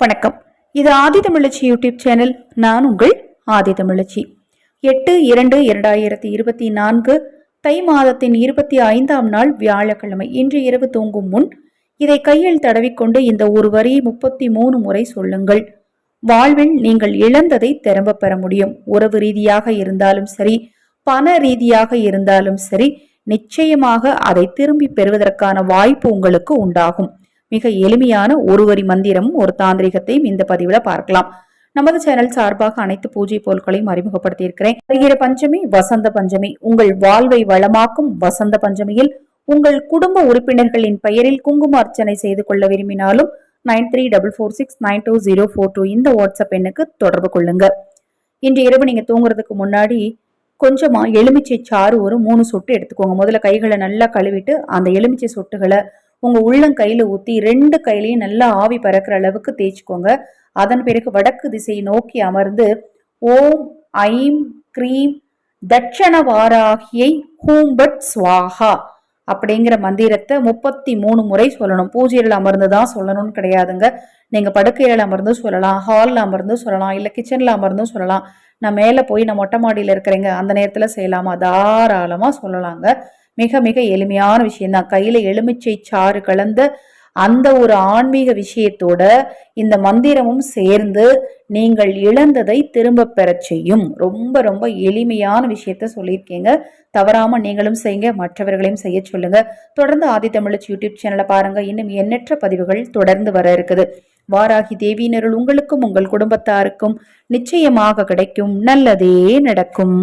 வணக்கம். இது ஆதி தமிழச்சி YouTube channel. நான் உங்கள் ஆதி தமிழச்சி. எட்டு இரண்டு இரண்டாயிரத்தி இருபத்தி நான்கு தை மாதத்தின் இருபத்தி ஐந்தாம் நாள் வியாழக்கிழமை இன்று இரவு தூங்கும் முன் இதை கையில் தடவிக்கொண்டு இந்த ஒரு வரி முப்பத்தி மூணு முறை சொல்லுங்கள். வாழ்வில் நீங்கள் இழந்ததை திரும்ப பெற முடியும். உறவு ரீதியாக இருந்தாலும் சரி பண ரீதியாக இருந்தாலும் சரி நிச்சயமாக அதை திரும்பி பெறுவதற்கான வாய்ப்பு உங்களுக்கு உண்டாகும். மிக எளிமையான ஒரு வரி மந்திரம் ஒரு தாந்திரிகத்தையும் இந்த பதிவுல பார்க்கலாம். நமது சேனல் சார்பாக அனைத்து பூஜை பொருட்களையும் அறிமுகப்படுத்தி இருக்கிறேன் வருகிற பஞ்சமி வசந்த பஞ்சமி. உங்கள் வாழ்வை வளமாக்கும் வசந்த பஞ்சமியில் உங்கள் குடும்ப உறுப்பினர்களின் பெயரில் குங்கும அர்ச்சனை செய்து கொள்ள விரும்பினாலும் nine three double four six nine two zero four two இந்த வாட்ஸ்அப் எண்ணுக்கு தொடர்பு கொள்ளுங்க. இன்று இரவு நீங்க தூங்குறதுக்கு முன்னாடி கொஞ்சமா எலுமிச்சை சாறு ஒரு மூணு சொட்டு எடுத்துக்கோங்க. முதல்ல கைகளை நல்லா கழுவிட்டு அந்த எலுமிச்சை சொட்டுகளை உங்கள் உள்ளங்கையில் ஊற்றி ரெண்டு கையிலையும் நல்லா ஆவி பறக்கிற அளவுக்கு தேய்ச்சிக்கோங்க. அதன் பிறகு வடக்கு திசையை நோக்கி அமர்ந்து ஓம் ஐம் க்ரீம் தட்சண வாராகியை ஹூம்பட் ஸ்வாஹா அப்படிங்கிற மந்திரத்தை முப்பத்தி மூணு முறை சொல்லணும். பூஜையில் அமர்ந்து தான் சொல்லணும்னு கிடையாதுங்க. நீங்கள் படுக்கையில் அமர்ந்து சொல்லலாம் ஹாலில் அமர்ந்து சொல்லலாம் இல்லை கிச்சனில் அமர்ந்தும் சொல்லலாம். நான் மேலே போய் நான் மொட்டை மாடியில் இருக்கிறேங்க. அந்த நேரத்தில் செய்யலாமா? தாராளமாக சொல்லலாங்க. மிக மிக எளிமையான விஷயம்தான். கையில் எலுமிச்சை சாறு கலந்த அந்த ஒரு ஆன்மீக விஷயத்தோட இந்த மந்திரமும் சேர்ந்து நீங்கள் இழந்ததை திரும்ப பெறச் செய்யும். ரொம்ப ரொம்ப எளிமையான விஷயத்த சொல்லியிருக்கீங்க. தவறாம நீங்களும் செய்யுங்க மற்றவர்களையும் செய்ய சொல்லுங்க. தொடர்ந்து ஆதி தமிழச்சி யூடியூப் சேனலை பாருங்க. இன்னும் எண்ணற்ற பதிவுகள் தொடர்ந்து வர இருக்குது. வாராகி தேவியினருள் உங்களுக்கும் உங்கள் குடும்பத்தாருக்கும் நிச்சயமாக கிடைக்கும். நல்லதே நடக்கும்.